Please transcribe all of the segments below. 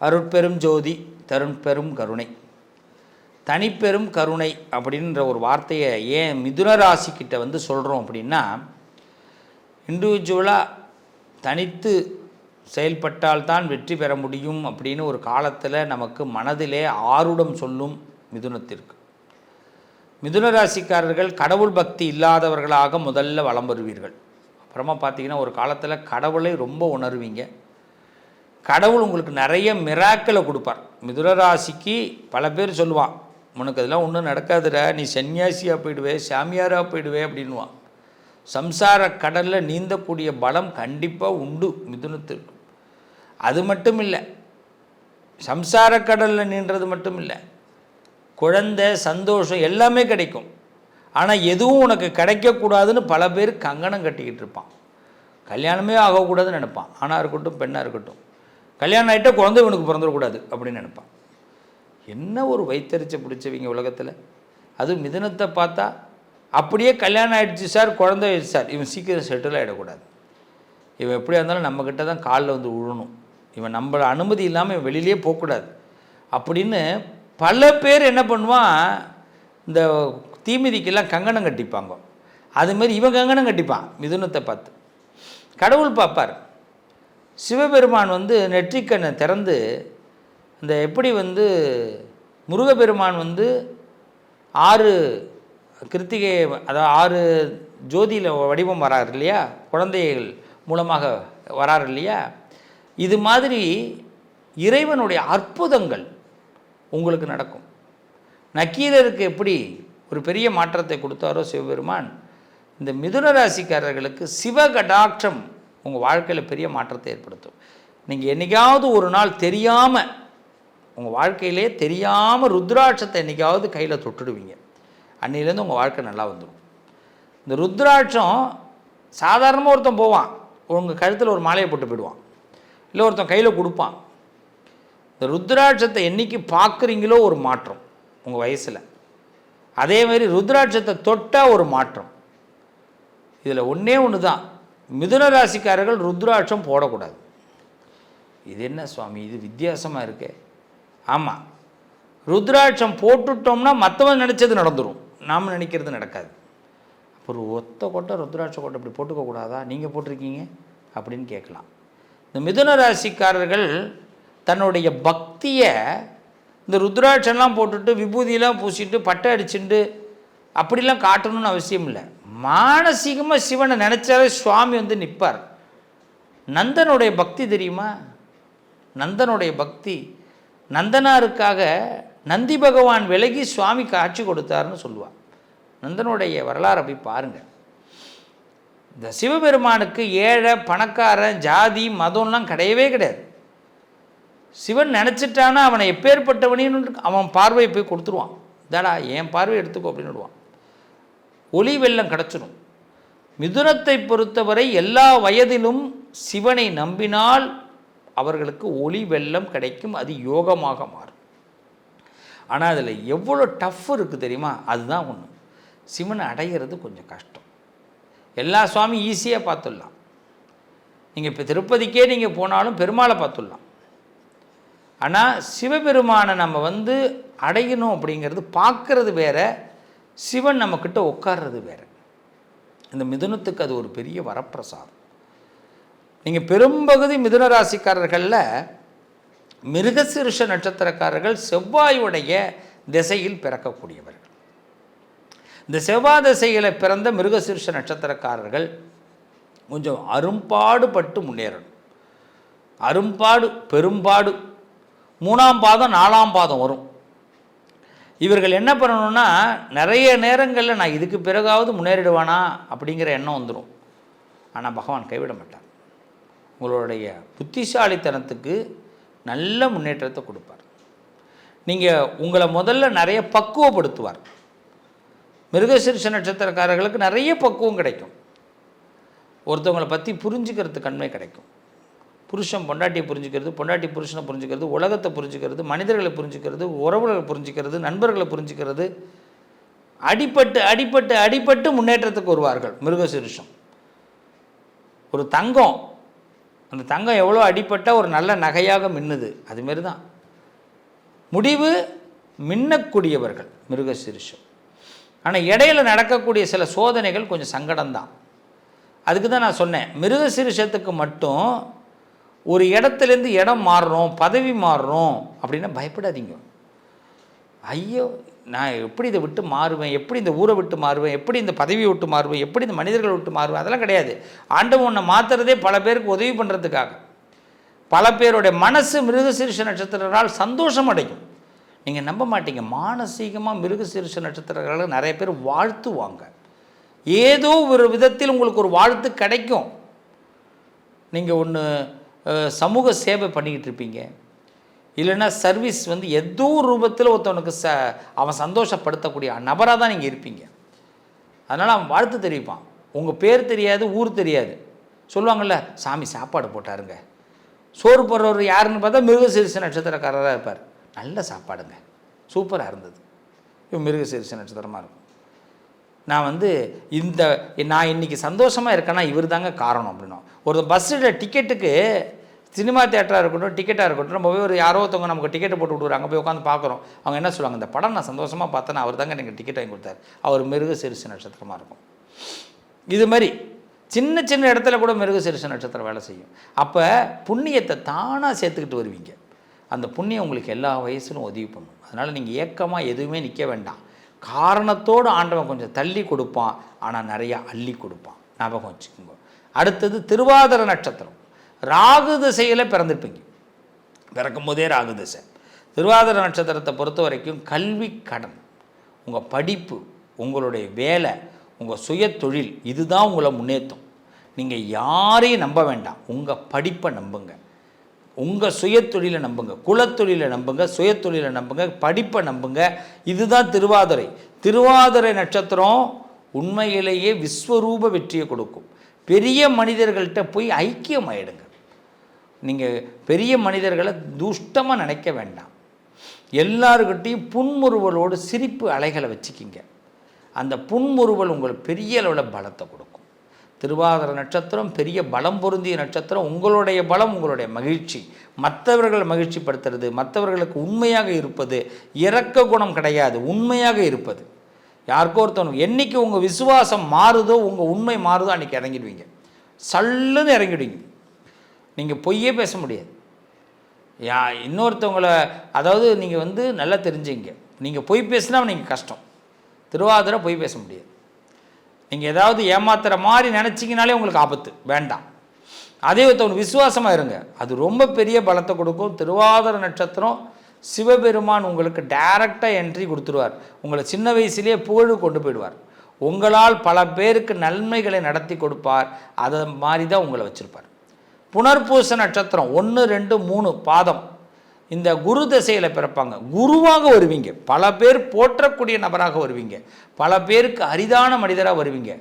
அருட்பெரும் ஜோதி தருண்பெரும் கருணை. தனிப்பெரும் கருணை அப்படின்ற ஒரு வார்த்தையை ஏன் மிதுன ராசிக்கிட்ட வந்து சொல்கிறோம் அப்படின்னா இண்டிவிஜுவலாக தனித்து செயல்பட்டால்தான் வெற்றி பெற முடியும் அப்படின்னு ஒரு காலத்தில் நமக்கு மனதிலே ஆருடம் சொல்லும் மிதுனத்திற்கு. மிதுன ராசிக்காரர்கள் கடவுள் பக்தி இல்லாதவர்களாக முதல்ல வலம் வருவீர்கள். அப்புறமா பார்த்தீங்கன்னா ஒரு காலத்தில் கடவுளை ரொம்ப உணர்வீங்க. கடவுள் உங்களுக்கு நிறைய மிராக்களை கொடுப்பார். மிதுரராசிக்கு பல பேர் சொல்லுவான் உனக்கு அதெல்லாம் ஒன்றும் நடக்காதுடா நீ சன்னியாசியாக போயிடுவே சாமியாராக போயிடுவே அப்படின்வான் சம்சார கடலில் நீந்தக்கூடிய பலம் கண்டிப்பாக உண்டு மிதுனத்திற்கு அது மட்டும் இல்லை சம்சார கடலில் நீன்றது மட்டும் இல்லை குழந்தை சந்தோஷம் எல்லாமே கிடைக்கும். ஆனால் எதுவும் உனக்கு கிடைக்கக்கூடாதுன்னு பல பேர் கங்கணம் கட்டிக்கிட்டு இருப்பான். கல்யாணமே ஆகக்கூடாதுன்னு நினைப்பான். ஆணாக இருக்கட்டும் பெண்ணாக இருக்கட்டும். கல்யாணம் ஆகிட்டா குழந்தை இவனுக்கு பிறந்துடக்கூடாது அப்படின்னு நினைப்பான். என்ன ஒரு வைத்தறிச்சை பிடிச்சவங்க உலகத்தில்? அதுவும் மிதனத்தை பார்த்தா அப்படியே கல்யாணம் ஆகிடுச்சு சார் குழந்தை ஆயிடுச்சு சார். இவன் சீக்கிரம் செட்டில் ஆகிடக்கூடாது இவன் எப்படியா இருந்தாலும் நம்மக்கிட்ட தான் காலில் வந்து விழணும் இவன் நம்மள அனுமதி இல்லாமல் இவன் வெளியிலே போகக்கூடாது. அப்படின்னு பல பேர் என்ன பண்ணுவான்? இந்த தீமிதிக்கெல்லாம் கங்கணம் கட்டிப்பாங்க. அதுமாரி இவன் கங்கணம் கட்டிப்பான் மிதுனத்தை பார்த்து. கடவுள் பார்ப்பார். சிவபெருமான் வந்து நெற்றிக்கண்ணை திறந்து இந்த எப்படி வந்து முருகப்பெருமான் வந்து ஆறு கிருத்திகை அதாவது ஆறு ஜோதியில் வடிவம் வராரு இல்லையா? குழந்தைகள் மூலமாக வராரு இல்லையா? இது மாதிரி இறைவனுடைய அற்புதங்கள் உங்களுக்கு நடக்கும். நக்கீரருக்கு எப்படி ஒரு பெரிய மாற்றத்தை கொடுத்தாரோ சிவபெருமான் இந்த மிதுன ராசிக்காரர்களுக்கு சிவகடாட்சம் உங்கள் வாழ்க்கையில் பெரிய மாற்றத்தை ஏற்படுத்தும். நீங்கள் என்னைக்காவது ஒரு நாள் தெரியாமல் உங்கள் வாழ்க்கையிலே தெரியாமல் ருத்ராட்சத்தை என்றைக்காவது கையில் தொட்டுடுவீங்க. அன்னையிலேருந்து உங்கள் வாழ்க்கை நல்லா வந்துடும் இந்த ருத்ராட்சம் சாதாரணமாக ஒருத்தன் போவான். உங்கள் கழுத்தில் ஒரு மாலையை போட்டு போயிடுவான். இல்லை ஒருத்தன் கையில் கொடுப்பான். இந்த ருத்ராட்சத்தை என்னைக்கு பார்க்குறீங்களோ ஒரு மாற்றம் உங்கள் வயசில். அதே மாதிரி ருத்ராட்சத்தை தொட்டால் ஒரு மாற்றம். இதில் ஒன்றே ஒன்று தான் மிதுன ராசிக்காரர்கள் ருத்ராட்சம் போடக்கூடாது. இது என்ன சுவாமி? இது வித்தியாசமாக இருக்கே. ஆமாம் ருத்ராட்சம் போட்டுட்டோம்னா மற்றவன் நினச்சது நடந்துடும் நாம் நினைக்கிறது நடக்காது. ஒரு ஒத்த கொட்டை ருத்ராட்ச கொட்டை இப்படி போட்டுக்கக்கூடாதா நீங்கள் போட்டிருக்கீங்க? அப்படின்னு கேட்கலாம். இந்த மிதுன ராசிக்காரர்கள் தன்னுடைய பக்தியை இந்த ருத்ராட்சம்லாம் போட்டுட்டு விபூதியெலாம் பூசிட்டு பட்டை அடிச்சுட்டு அப்படிலாம் காட்டணும்னு அவசியம் இல்லை. மானசீகமாக சிவனை நினச்சாலே சுவாமி வந்து நிற்பார் நந்தனுடைய பக்தி தெரியுமா? நந்தனுடைய பக்தி. நந்தனாருக்காக நந்தி பகவான் விலகி சுவாமி காட்சி கொடுத்தாருன்னு சொல்லுவாள் நந்தனுடைய வரலாறை போய் பாருங்கள் இந்த சிவபெருமானுக்கு ஏழை பணக்காரன் ஜாதி மதம்லாம் கிடையவே கிடையாது. சிவன் நினச்சிட்டானா அவனை எப்பேற்பட்டவனின்னு அவன் பார்வையை போய் கொடுத்துருவான். தாடா என் பார்வை எடுத்துக்கோ அப்படின்னு விடுவான். ஒளி வெள்ளம் கிடச்சிடும் மிதுனத்தை பொறுத்தவரை எல்லா வயதிலும் சிவனை நம்பினால் அவர்களுக்கு ஒளி வெள்ளம் கிடைக்கும். அது யோகமாக மாறும். ஆனால் அதில் எவ்வளோ டஃப் இருக்குது தெரியுமா? அதுதான் ஒன்று சிவனை அடைகிறது கொஞ்சம் கஷ்டம். எல்லா சுவாமி ஈஸியாக பார்த்துடலாம். நீங்கள் இப்போ திருப்பதிக்கே நீங்கள் போனாலும் பெருமாளை பார்த்துடலாம். ஆனால் சிவபெருமானை நம்ம வந்து அடையணும் அப்படிங்கிறது பார்க்கறது வேறு சிவன் நம்மக்கிட்ட உட்கார்றது வேறு. இந்த மிதுனத்துக்கு அது ஒரு பெரிய வரப்பிரசாதம். நீங்கள் பெரும்பகுதி மிதுன ராசிக்காரர்களில் மிருகசிருஷ நட்சத்திரக்காரர்கள் செவ்வாயுடைய திசையில் பிறக்கக்கூடியவர்கள். இந்த செவ்வாய் திசையில் பிறந்த மிருகசிருஷ நட்சத்திரக்காரர்கள் கொஞ்சம் அரும்பாடுபட்டு முன்னேறணும். அரும்பாடு பெரும்பாடு. மூணாம் பாதம் நாலாம் பாதம் வரும். இவர்கள் என்ன பண்ணணும்னா நிறைய நேரங்களில் நான் இதுக்கு பிறகாவது முன்னேறிடுவானா அப்படிங்கிற எண்ணம் வந்துடும் ஆனால் பகவான் கைவிட மாட்டார். உங்களுடைய புத்திசாலித்தனத்துக்கு நல்ல முன்னேற்றத்தை கொடுப்பார். நீங்கள் உங்களை முதல்ல நிறைய பக்குவப்படுத்துவார். மிருகசிருஷ நட்சத்திரக்காரர்களுக்கு நிறைய பக்குவம் கிடைக்கும். ஒருத்தவங்களை பற்றி புரிஞ்சுக்கிறது கண்மை கிடைக்கும். புருஷன் பொண்டாட்டியை புரிஞ்சுக்கிறது பொண்டாட்டி புருஷனை புரிஞ்சுக்கிறது உலகத்தை புரிஞ்சுக்கிறது மனிதர்களை புரிஞ்சுக்கிறது உறவுகளை புரிஞ்சுக்கிறது நண்பர்களை புரிஞ்சுக்கிறது. அடிப்பட்டு அடிப்பட்டு அடிப்பட்டு முன்னேற்றத்துக்கு வருவார்கள் மிருகசிருஷம். ஒரு தங்கம் அந்த தங்கம் எவ்வளோ அடிப்பட்டால் ஒரு நல்ல நகையாக மின்னுது? அதுமாரி தான் முடிவு மின்னக்கூடியவர்கள் மிருகசிரிஷம். ஆனால் இடையில நடக்கக்கூடிய சில சோதனைகள் கொஞ்சம் சங்கடம்தான். அதுக்கு தான் நான் சொன்னேன். மிருகசிரிஷத்துக்கு மட்டும் ஒரு இடத்துலேருந்து இடம் மாறணும் பதவி மாறுறோம் அப்படின்னா பயப்படாதீங்க. ஐயோ நான் எப்படி இதை விட்டு மாறுவேன்? எப்படி இந்த ஊரை விட்டு மாறுவேன்? எப்படி இந்த பதவியை விட்டு மாறுவேன்? எப்படி இந்த மனிதர்களை விட்டு மாறுவேன்? அதெல்லாம் கிடையாது. ஆண்டவன் உன்னை மாற்றுறதே பல பேருக்கு உதவி பண்ணுறதுக்காக பல பேருடைய மனசு மிருகசீரிஷ நட்சத்திரனால் சந்தோஷம் அடையும் நீங்கள் நம்ப மாட்டீங்க. மானசீகமாக மிருகசீரிஷ நட்சத்திரங்களை நிறைய பேர் வாழ்த்துவாங்க. ஏதோ ஒரு விதத்தில் உங்களுக்கு ஒரு வாழ்த்து கிடைக்கும். நீங்கள் ஒன்று சமூக சேவை பண்ணிக்கிட்டு இருப்பீங்க. இல்லைன்னா சர்வீஸ் வந்து ஏதோ ரூபத்தில் ஒருத்தவனுக்கு ச அவன் சந்தோஷப்படுத்தக்கூடிய நபராக தான் நீங்கள் இருப்பீங்க. அதனால் அவன் வாழ்த்து தெரிவிப்பான். உங்கள் பேர் தெரியாது ஊர் தெரியாது. சொல்லுவாங்கள்ல சாமி சாப்பாடு போட்டாருங்க. சோறு போடுறவர் யாருன்னு பார்த்தா மிருகசீரிச நட்சத்திரக்காரராக இருப்பார். நல்ல சாப்பாடுங்க. சூப்பராக இருந்தது. இவன் மிருகசீரிச நட்சத்திரமாக இருக்கும். நான் வந்து இந்த நான் இன்றைக்கி சந்தோஷமாக இருக்கேன்னா இவர் தாங்க காரணம் அப்படின்னும் ஒரு பஸ்ஸில் டிக்கெட்டுக்கு சினிமா தேட்டராக இருக்கட்டும் டிக்கெட்டாக இருக்கட்டும் நம்ம போய் ஒரு யாரோ ஒருத்தவங்க நமக்கு டிக்கெட்டை போட்டு விடுவாங்க அங்கே போய் உட்காந்து பார்க்குறோம். அவங்க என்ன சொல்லுவாங்க? இந்த படம் நான் சந்தோஷமாக பார்த்தேன்னா அவர் தாங்க எனக்கு டிக்கெட் வாங்கி கொடுத்தாரு. அவர் மிருக சிறுசு நட்சத்திரமாக இருக்கும். இது மாதிரி சின்ன சின்ன இடத்துல கூட மிருக சிறுசு நட்சத்திரம் வேலை செய்யும். அப்போ புண்ணியத்தை தானாக சேர்த்துக்கிட்டு வருவீங்க. அந்த புண்ணியம் உங்களுக்கு எல்லா வயசுலும் உதவி பண்ணும். அதனால் நீங்கள் ஏக்கமாக எதுவுமே நிற்க வேண்டாம். காரணத்தோடு ஆண்டவன் கொஞ்சம் தள்ளி கொடுப்பான். ஆனால் நிறையா அள்ளி கொடுப்பான். ஞாபகம் வச்சுக்கோங்க. அடுத்தது திருவாதிர நட்சத்திரம். ராகு திசையில் பிறந்திருப்பீங்க. பிறக்கும் போதே ராகு திசை. திருவாதிர நட்சத்திரத்தை பொறுத்த வரைக்கும் கல்வி கடன். உங்கள் படிப்பு உங்களுடைய வேலை உங்கள் சுய தொழில் இதுதான் உங்களை முன்னேற்றும் நீங்கள் யாரையும் நம்ப வேண்டாம். உங்கள் படிப்பை நம்புங்க. உங்கள் சுயத்தொழிலை நம்புங்க. குலத்தொழிலை நம்புங்க சுயத்தொழிலை நம்புங்க படிப்பை நம்புங்க. இதுதான் திருவாதிரை. திருவாதிரை நட்சத்திரம் உண்மையிலேயே விஸ்வரூப வெற்றியை கொடுக்கும். பெரிய மனிதர்கள்ட்ட போய் ஐக்கியமாயிடுங்க. நீங்கள் பெரிய மனிதர்களை துஷ்டமாக நினைக்க வேண்டாம். எல்லாருக்கிட்டையும் புன்முறுவலோடு சிரிப்பு அலைகளை வச்சுக்கிங்க. அந்த புன்முறுவல் உங்களுக்கு பெரிய அளவில் பலத்தை கொடுக்கும். திருவாதிர நட்சத்திரம் பெரிய பலம் பொருந்திய நட்சத்திரம் உங்களுடைய பலம் உங்களுடைய மகிழ்ச்சி. மற்றவர்களை மகிழ்ச்சிப்படுத்துறது மற்றவர்களுக்கு உண்மையாக இருப்பது இறக்க குணம் கிடையாது உண்மையாக இருப்பது. யாருக்கோ ஒருத்தவனுக்கு என்றைக்கு உங்கள் விசுவாசம் மாறுதோ உங்கள் உண்மை மாறுதோ அன்றைக்கி இறங்கிடுவீங்க. சல்லுன்னு இறங்கிடுவீங்க. நீங்கள் பொய்யே பேச முடியாது. யா இன்னொருத்தவங்கள அதாவது நீங்கள் வந்து நல்லா தெரிஞ்சுங்க. நீங்கள் பொய் பேசினா நீங்கள் கஷ்டம். திருவாதிரை பொய் பேச முடியாது. நீங்கள் ஏதாவது ஏமாத்துகிற மாதிரி நினச்சிங்கனாலே உங்களுக்கு ஆபத்து. வேண்டாம். அதே ஒருத்தவங்க விசுவாசமாக இருங்க. அது ரொம்ப பெரிய பலத்தை கொடுக்கும். திருவாதிர நட்சத்திரம் சிவபெருமான் உங்களுக்கு டைரக்டாக என்ட்ரி கொடுத்துருவார். உங்களை சின்ன வயசுலேயே புகழ் கொண்டு போயிடுவார். உங்களால் பல பேருக்கு நன்மைகளை நடத்தி கொடுப்பார். அதை மாதிரி தான் உங்களை வச்சுருப்பார். புனர்பூச நட்சத்திரம் ஒன்று ரெண்டு மூணு பாதம். இந்த குரு திசையில் பிறப்பாங்க. குருவாக வருவீங்க. பல பேர் போற்றக்கூடிய நபராக வருவீங்க. பல பேருக்கு அரிதான மனிதராக வருவீங்க.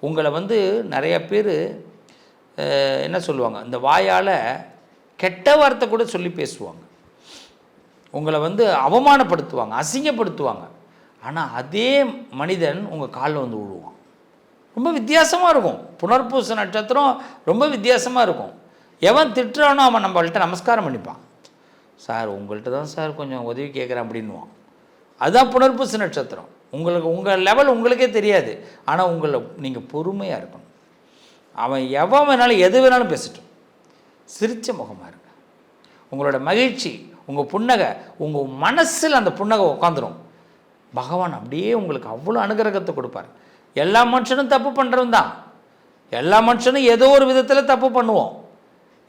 உங்களை வந்து நிறைய பேர் என்ன சொல்லுவாங்க? இந்த வாயால் கெட்ட வார்த்தை கூட சொல்லி பேசுவாங்க. உங்களை வந்து அவமானப்படுத்துவாங்க அசிங்கப்படுத்துவாங்க. ஆனால் அதே மனிதன் உங்கள் காலில் வந்து விழுவான் ரொம்ப வித்தியாசமாக இருக்கும். புனர்பூச நட்சத்திரம் ரொம்ப வித்தியாசமாக இருக்கும். எவன் திட்டுறானோ அவன் நம்மள்கிட்ட நமஸ்காரம் பண்ணிப்பான். சார் உங்கள்கிட்ட தான் சார் கொஞ்சம் உதவி கேட்குறேன் அப்படின்வான் அதுதான் புனர்பூச நட்சத்திரம் உங்களுக்கு உங்கள் லெவல் உங்களுக்கே தெரியாது. ஆனால் உங்களை நீங்கள் பொறுமையாக இருக்கணும். அவன் எவன் வேணாலும் எது வேணாலும் பேசட்டும். சிரித்த முகமாக இருங்க. உங்களோட மகிழ்ச்சி உங்கள் புன்னகை உங்கள் மனசில் அந்த புன்னகை உட்காந்துரும் பகவான் அப்படியே உங்களுக்கு அவ்வளோ அனுகிரகத்தை கொடுப்பார். எல்லா மனுஷனும் தப்பு பண்ணுறவன் தான் எல்லா மனுஷனும் ஏதோ ஒரு விதத்தில் தப்பு பண்ணுவோம்.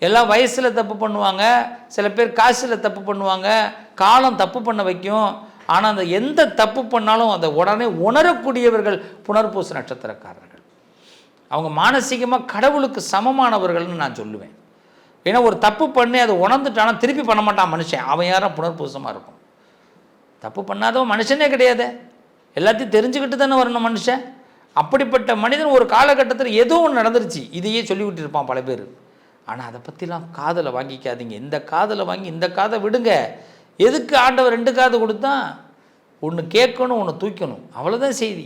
எல்லாம் வயசில் தப்பு பண்ணுவாங்க சில பேர் காசில் தப்பு பண்ணுவாங்க காலம் தப்பு பண்ண வைக்கும். ஆனால் அந்த எந்த தப்பு பண்ணாலும் அதை உடனே உணரக்கூடியவர்கள் புனர்பூச நட்சத்திரக்காரர்கள். அவங்க மானசீகமாக கடவுளுக்கு சமமானவர்கள்னு நான் சொல்லுவேன். ஏன்னா ஒரு தப்பு பண்ணி அதை உணர்ந்துட்டானா திருப்பி பண்ண மாட்டான் மனுஷன். அவன் யாரும் புனர்பூசமாக இருக்கும். தப்பு பண்ணாதவன் மனுஷனே கிடையாது. எல்லாத்தையும் தெரிஞ்சுக்கிட்டு தானே வரணும் மனுஷன். அப்படிப்பட்ட மனிதன் ஒரு காலகட்டத்தில் ஏதோ ஒன்று நடந்துருச்சு. இதையே சொல்லிவிட்டு இருப்பான் பல பேர். ஆனால் அதை பற்றிலாம் காதலை வாங்கிக்காதீங்க. இந்த காதலை வாங்கி இந்த காதை விடுங்க. எதுக்கு ஆண்டவர் ரெண்டு காது கொடுத்தா? ஒன்று கேட்கணும் ஒன்று தூக்கணும். அவ்வளோதான் செய்தி.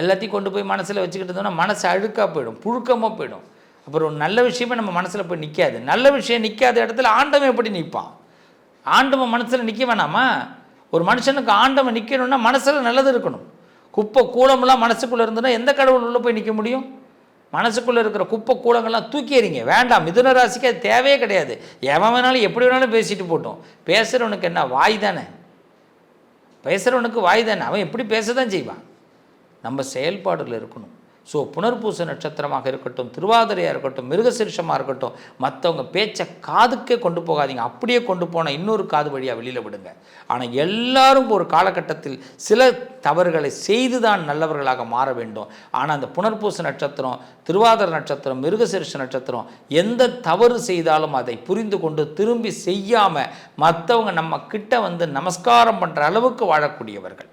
எல்லாத்தையும் கொண்டு போய் மனசில் வச்சுக்கிட்டு இருந்தோம்னா மனசு அழுக்காக போயிடும் புழுக்கமாக போயிடும். அப்புறம் ஒரு நல்ல விஷயமே நம்ம மனசில் போய் நிற்காது நல்ல விஷயம் நிற்காத இடத்துல ஆண்டவன் எப்படி நிற்பான் ஆண்டவன் மனசில் நிற்க வேணாமா? ஒரு மனுஷனுக்கு ஆண்டவன் நிற்கணும்னா மனசில் நல்லது இருக்கணும். குப்பை கூலமெல்லாம் மனசுக்குள்ளே இருந்ததுன்னா எந்த கடவுள் உள்ளே போய் நிற்க முடியும்? மனசுக்குள்ளே இருக்கிற குப்பை கூலங்கள்லாம் தூக்கி எறிங்க. வேண்டாம். மிதுன ராசிக்கு அது தேவையே கிடையாது. எவன் வேணாலும் எப்படி வேணாலும் பேசிட்டு போட்டோம். பேசுகிறவனுக்கு என்ன? வாய் தானே? பேசுகிறவனுக்கு வாய் தானே? அவன் எப்படி பேச தான் செய்வான்? நம்ம செயல்பாடில் இருக்கணும். ஸோ புனர்பூச நட்சத்திரமாக இருக்கட்டும் திருவாதிரையாக இருக்கட்டும் மிருகசிருஷமாக இருக்கட்டும் மற்றவங்க பேச்சை காதுக்கே கொண்டு போகாதீங்க. அப்படியே கொண்டு போனால் இன்னொரு காது வழியாக வெளியில் விடுங்க. ஆனால் எல்லாரும் ஒரு காலகட்டத்தில் சில தவறுகளை செய்து தான் நல்லவர்களாக மாற வேண்டும். ஆனால் அந்த புனர்பூச நட்சத்திரம் திருவாதிர நட்சத்திரம் மிருகசிருஷ நட்சத்திரம் எந்த தவறு செய்தாலும் அதை புரிந்து கொண்டு திரும்பி செய்யாமல் மற்றவங்க நம்ம கிட்ட வந்து நமஸ்காரம் பண்ணுற அளவுக்கு வாழக்கூடியவர்கள்.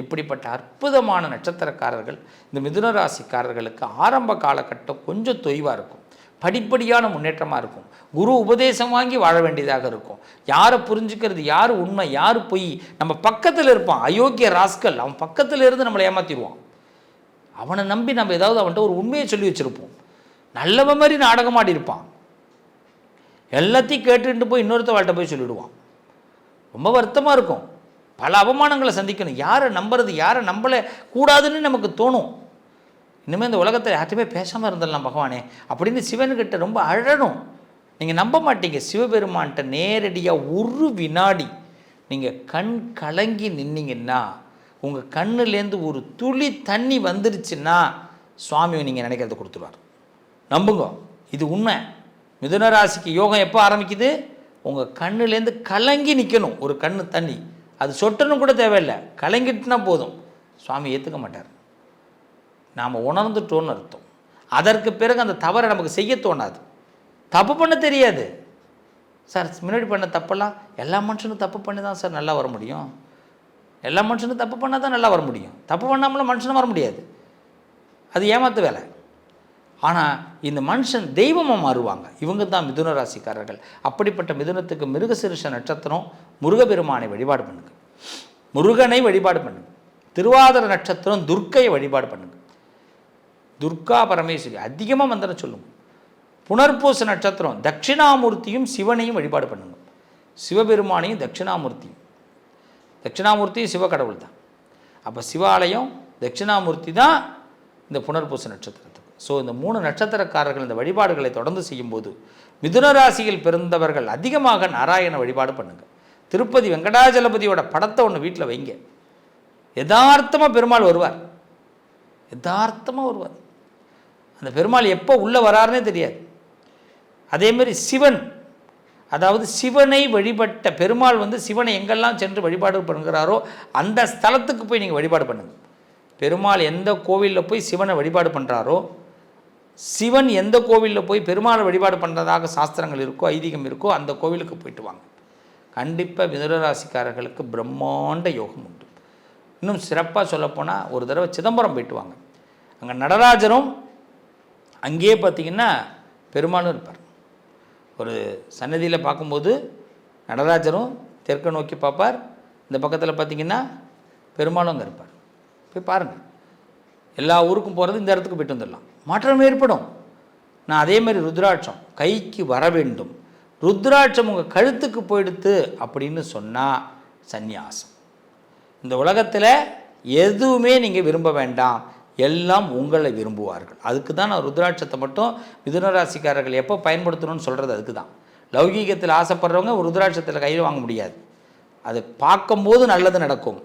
இப்படிப்பட்ட அற்புதமான நட்சத்திரக்காரர்கள் இந்த மிதுன ராசிக்காரர்களுக்கு ஆரம்ப காலகட்டம் கொஞ்சம் தொய்வாக இருக்கும். படிப்படியான முன்னேற்றமாக இருக்கும். குரு உபதேசம் வாங்கி வாழ வேண்டியதாக இருக்கும். யாரை புரிஞ்சுக்கிறது யார் உண்மை யார் பொய் நம்ம பக்கத்தில் இருப்பான். அயோக்கிய ராஸ்கல் அவன் பக்கத்தில் இருந்து நம்மளை ஏமாற்றிடுவான் அவனை நம்பி நம்ம ஏதாவது அவன்கிட்ட ஒரு உண்மையை சொல்லி வச்சுருப்போம். நல்லவன் மாதிரி நாடகம் ஆடி இருப்பான். எல்லாத்தையும் கேட்டுட்டு போய் இன்னொருத்த வாழ்கிட்ட போய் சொல்லிவிடுவான் ரொம்ப வருத்தமாக இருக்கும். பல அவமானங்களை சந்திக்கணும். யாரை நம்புறது யாரை நம்பலை கூடாதுன்னு நமக்கு தோணும். இனிமேல் இந்த உலகத்தில் யார்ட்டுமே பேசாமல் இருந்துடலாம் பகவானே. அப்படின்னு சிவன்கிட்ட ரொம்ப அழணும். நீங்கள் நம்ப மாட்டீங்க. சிவபெருமான்கிட்ட நேரடியாக ஒரு வினாடி நீங்கள் கண் கலங்கி நின்னீங்கன்னா உங்கள் கண்ணுலேருந்து ஒரு துளி தண்ணி வந்துருச்சுன்னா சுவாமி நீங்கள் நினைக்கிறத கொடுத்துருவார். நம்புங்க. இது உண்மை. மிதுன ராசிக்கு யோகம் எப்போ ஆரம்பிக்குது? உங்கள் கண்ணுலேருந்து கலங்கி நிற்கணும் ஒரு கண்ணு தண்ணி. அது சொட்டுன்னு கூட தேவையில்லை. கலங்கிட்டுனா போதும். சுவாமி ஏற்றுக்க மாட்டார். நாம் உணர்ந்துட்டோன்னு அர்த்தம். அதற்கு பிறகு அந்த தவறை நமக்கு செய்ய தோணாது. தப்பு பண்ண தெரியாது. சார் முன்னாடி பண்ண தப்பெல்லாம் எல்லா மனுஷனும் தப்பு பண்ணி தான் சார் நல்லா வர முடியும். எல்லா மனுஷனும் தப்பு பண்ணால் தான் நல்லா வர முடியும். தப்பு பண்ணாமலாம் மனுஷனும் வர முடியாது. அது ஏமாத்து வேலை. ஆனால் இந்த மனுஷன் தெய்வமாக மாறுவாங்க. இவங்க தான் மிதுன ராசிக்காரர்கள். அப்படிப்பட்ட மிதுனத்துக்கு மிருகசிருஷ நட்சத்திரம் முருகபெருமானை வழிபாடு பண்ணுங்க. முருகனை வழிபாடு பண்ணுங்க. திருவாதிர நட்சத்திரம் துர்க்கையை வழிபாடு பண்ணுங்க. துர்கா பரமேஸ்வரி அதிகமாக மந்திரம் சொல்லுங்க. புனர்பூச நட்சத்திரம் தட்சிணாமூர்த்தியும் சிவனையும் வழிபாடு பண்ணுங்க. சிவபெருமானையும் தட்சிணாமூர்த்தியும். தட்சிணாமூர்த்தியும் கடவுள் தான். அப்போ சிவாலயம் தட்சிணாமூர்த்தி தான் இந்த புனர்பூச நட்சத்திரத்துக்கு. ஸோ இந்த மூணு நட்சத்திரக்காரர்கள் இந்த வழிபாடுகளை தொடர்ந்து செய்யும்போது மிதுன ராசியில் பிறந்தவர்கள் அதிகமாக நாராயண வழிபாடு பண்ணுங்கள் திருப்பதி வெங்கடாஜலபதியோட படத்தை ஒன்று வீட்டில் வைங்க. யதார்த்தமாக பெருமாள் வருவார். யதார்த்தமாக வருவார். அந்த பெருமாள் எப்போ உள்ளே வராருனே தெரியாது. அதேமாரி சிவன் அதாவது சிவனை வழிபட்ட பெருமாள் வந்து சிவனை எங்கெல்லாம் சென்று வழிபாடு பண்ணுகிறாரோ அந்த ஸ்தலத்துக்கு போய் நீங்கள் வழிபாடு பண்ணுங்கள் பெருமாள் எந்த கோவிலில் போய் சிவனை வழிபாடு பண்ணுறாரோ சிவன் எந்த கோவிலில் போய் பெருமாளை வழிபாடு பண்ணுறதாக சாஸ்திரங்கள் இருக்கோ ஐதீகம் இருக்கோ அந்த கோவிலுக்கு போயிட்டு வாங்க. கண்டிப்பாக மிதுனராசிக்காரர்களுக்கு பிரம்மாண்ட யோகம் உண்டு. இன்னும் சிறப்பாக சொல்லப்போனால் ஒரு தடவை சிதம்பரம் போயிட்டு வாங்க. அங்கே நடராஜரும் அங்கேயே பார்த்தீங்கன்னா பெருமாளும் இருப்பார். ஒரு சன்னதியில் பார்க்கும்போது நடராஜரும் தெற்க நோக்கி பார்ப்பார் இந்த பக்கத்தில் பார்த்தீங்கன்னா பெருமாளும் அங்கே இருப்பார். போய் பாருங்கள் எல்லா ஊருக்கும் போகிறது இந்த இடத்துக்கு போயிட்டு வந்துடலாம். மாற்றம் ஏற்படும். நான் அதே மாதிரி ருத்ராட்சம் கைக்கு வர வேண்டும். ருத்ராட்சம் உங்கள் கழுத்துக்கு போயிடுத்து அப்படின்னு சொன்னால் சந்நியாசம். இந்த உலகத்தில் எதுவுமே நீங்கள் விரும்ப வேண்டாம். எல்லாம் உங்களை விரும்புவார்கள். அதுக்கு தான் நான் ருத்ராட்சத்தை மட்டும் மிதுனராசிக்காரர்கள் எப்போ பயன்படுத்தணும்னு சொல்கிறது அதுக்கு தான். லௌகீகத்தில் ஆசைப்படுறவங்க ஒரு ருத்ராட்சத்தில் கையில் வாங்க முடியாது. அது பார்க்கும்போது நல்லது நடக்கும்.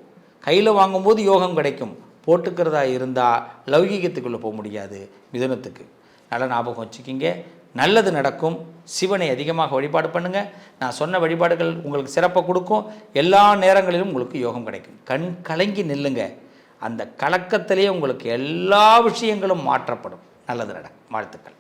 கையில் வாங்கும்போது யோகம் கிடைக்கும். போட்டுக்கிறதா இருந்தால் லௌகீகத்துக்குள்ளே போக முடியாது மிதுனத்துக்கு. நல்ல ஞாபகம் வச்சுக்கிங்க. நல்லது நடக்கும். சிவனை அதிகமாக வழிபாடு பண்ணுங்கள் நான் சொன்ன வழிபாடுகள் உங்களுக்கு சிறப்பை கொடுக்கும். எல்லா நேரங்களிலும் உங்களுக்கு யோகம் கிடைக்கும். கண் கலங்கி நில்லுங்க. அந்த கலக்கத்திலே உங்களுக்கு எல்லா விஷயங்களும் மாற்றப்படும். நல்லது நடக்கும். வாழ்த்துக்கள்.